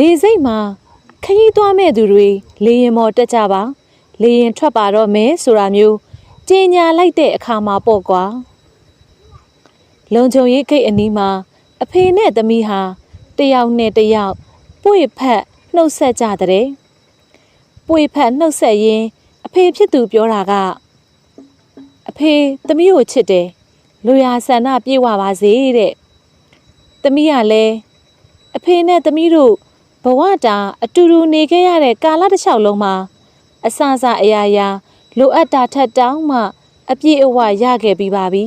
လေစိတ်မှာခရီးသွားမဲ့သူတွေလေရင်မော်တက်ကြပါလေရင်ထွက်ပါတော့မယ်ဆိုတာမျိုးကြင်ညာလိုက်တဲ့အခါမှာပေါ့ကွာလုံချုံရေးဂိတ်အနီးမှာအဖေနဲ့သမီးဟာတယောက်နဲ့တယောက်ပွေဖက်နှုတ်ဆက်ကြတဲ့ပွေဖက်နှုတ်ဆက်ရင်းအဖေဖြစ်သူပြောတာကအဖေသမီးကိုချစ်တယ်လူရဆန္ဒပြေဝပါစေတဲ့သမီးကလည်းအဖေနဲ့သမီးတို့ ဘဝတာအတူတူနေခဲ့ရတဲ့ကာလတစ်လျှောက်လုံးမှာအဆအဆအရာရာလိုအပ်တာထက်တောင်းမှအပြည့်အဝရခဲ့ပြီးပါပြီ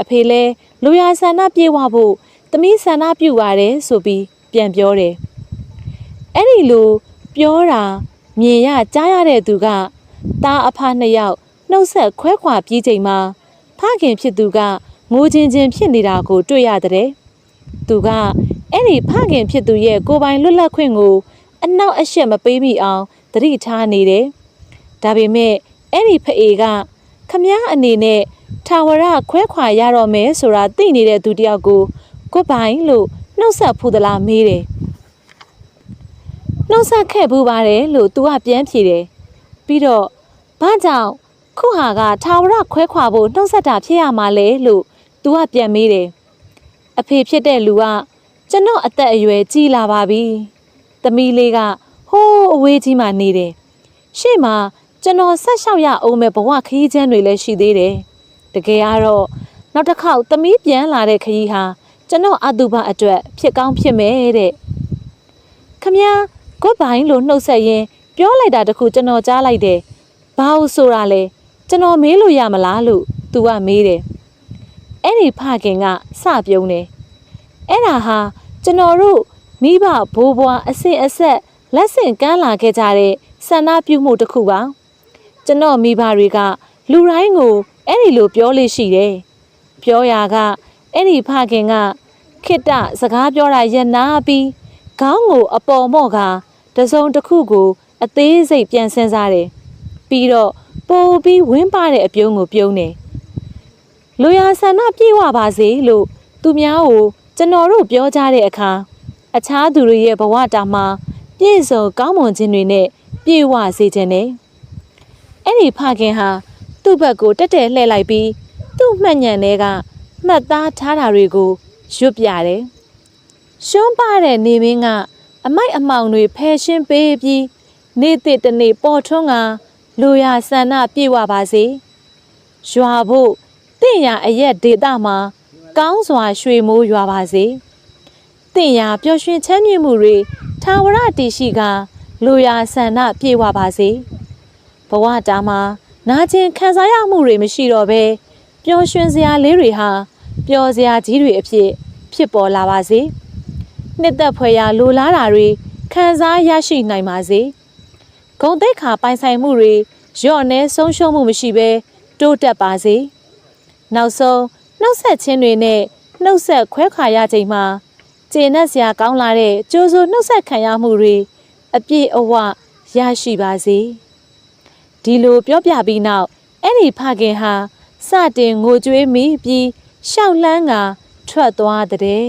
အဖေလည်းလူရဆန္ဒပြေဝဖို့သမီးဆန္ဒပြုပါတယ်ဆိုပြီးပြန်ပြောတယ်အဲ့ဒီလိုပြောတာမြင်ရကြားရတဲ့သူကတာအဖနှစ်ယောက်နှုတ်ဆက်ခွဲခွာပြီးချိန်မှာဖခင်ဖြစ်သူကငိုချင်းချင်းဖြစ်နေတာကိုတွေ့ရတဲ့သူက အဲ့ဒီဖခင်ဖြစ်သူရဲ့ကိုယ်ပိုင်လွတ်လပ်ခွင့်ကိုအနောက်အရှက်မပေးမိအောင်သတိထားနေတယ်ဒါပေမဲ့အဲ့ဒီဖအေကခမားအနေနဲ့ထာဝရခွဲခွာရတော့မယ်ဆိုတာသိနေတဲ့သူတယောက်ကိုကိုယ်ပိုင်လို့နှုတ်ဆက်ဖူးသလားမေးတယ်နှုတ်ဆက်ခဲ့ဘူးပါတယ်လို့သူကပြန်ဖြေတယ်ပြီးတော့ဘာကြောင့်ခုဟာကထာဝရခွဲခွာဖို့နှုတ်ဆက်တာဖြစ်ရမှာလဲလို့သူကပြန်မေးတယ်အဖေဖြစ်တဲ့လူက ကျွန်တော်အသက်အရွယ်ကြီးလာပါပြီသမီးလေးကဟိုးအဝေးကြီးမှနေတယ်ရှေ့မှာကျွန်တော်ဆက်လျှောက်ရအောင်မဲ့ဘဝခရီးချမ်းတွေလည်းရှိသေးတယ်တကယ်ကတော့နောက်တစ်ခေါက်သမီးပြန်လာတဲ့ခရီးဟာကျွန်တော်အတုပအတွက်ဖြစ်ကောင်းဖြစ်မယ်တဲ့ခမညာဂုတ်ဘိုင်းလို့နှုတ်ဆက်ရင်းပြောလိုက်တာတခုကျွန်တော်ကြားလိုက်တယ်ဘာလို့ဆိုတာလဲကျွန်တော်မေးလို့ရမလားလို့သူကမေးတယ်အဲ့ဒီဖခင်ကစပြုံးတယ်အဲ့ဒါဟာ ကျွန်တော်တို့မိဘဘိုးဘွားအစင်အဆက်လက်ဆင့်ကမ်းလာခဲ့ကြတဲ့ဆန္ဒပြုမှုတစ်ခုပါကျွန်တော်မိဘတွေကလူတိုင်းကိုအဲ့ဒီလိုပြောလို့ရှိတယ်ပြောရာကအဲ့ဒီဖခင်ကခိတ္တစကားပြောတာရက်နာပြီးခေါင်းကိုအပေါ်မော့ကတစုံတစ်ခုကို အသေးစိတ်ပြန်စင်းစားတယ်ပြီးတော့ပိုပြီးဝင်းပတဲ့အပြုံးကိုပြုံးတယ်လူရဆန္ဒပြေဝပါစေလို့သူများကို ကျွန်တော်တို့ပြောကြတဲ့အခါအခြားသူတွေရဲ့ဘဝတာမှာပြည့်စုံကောင်းမွန်ခြင်းတွေနဲ့ပြေဝစေခြင်းနဲ့အဲ့ဒီဖခင်ဟာသူ့ဘက်ကိုတက်တက်လှည့်လိုက်ပြီးသူ့မှတ်ညံတွေကမှတ်သားထားတာတွေကိုရွတ်ပြတယ်ရှုံးပါတဲ့နေမင်းကအမိုက်အမောင်တွေဖယ်ရှင်းပေးပြီးနေသည့်တနေ့ပေါ်ထွန်းကလူရဆန္ဒပြေဝပါစေရွာဖို့တင့်ရအရက်ဒေတာမှာ ကောင်းစွာရွှေမိုးရွာပါစေတင့်ရပျော်ရွှင်ချမ်းမြေ့မှုတွေထာဝရတည်ရှိကလူရဆန္ဒပြေဝပါစေဘဝတာမှာနာကျင်ခံစားရမှုတွေမရှိတော့ဘဲပျော်ရွှင်စရာလေးတွေဟာပျော်စရာကြီးတွေအဖြစ် ဖြစ်ပေါ်လာပါစေနှစ်သက်ဖွယ်ရာလိုလားတာတွေခံစားရရှိနိုင်ပါစေဂုံတိတ်ခါပိုင်ဆိုင်မှုတွေရော့နေဆုံးရှုံးမှုမရှိဘဲတိုးတက်ပါစေနောက်ဆုံး နှုတ်ဆက်ခြင်းတွေနဲ့နှုတ်ဆက်ခွဲခါရချိန်မှာကျေနပ်စရာကောင်းလာတဲ့ကြိုးစိုးနှုတ်ဆက်ခံရမှုတွေအပြည့်အဝရရှိပါစေဒီလိုပြောပြပြီးနောက်အဲ့ဒီဖခင်ဟာစတင်ငိုကြွေးမိပြီးရှောက်လန်းကထွက်သွားတဲ့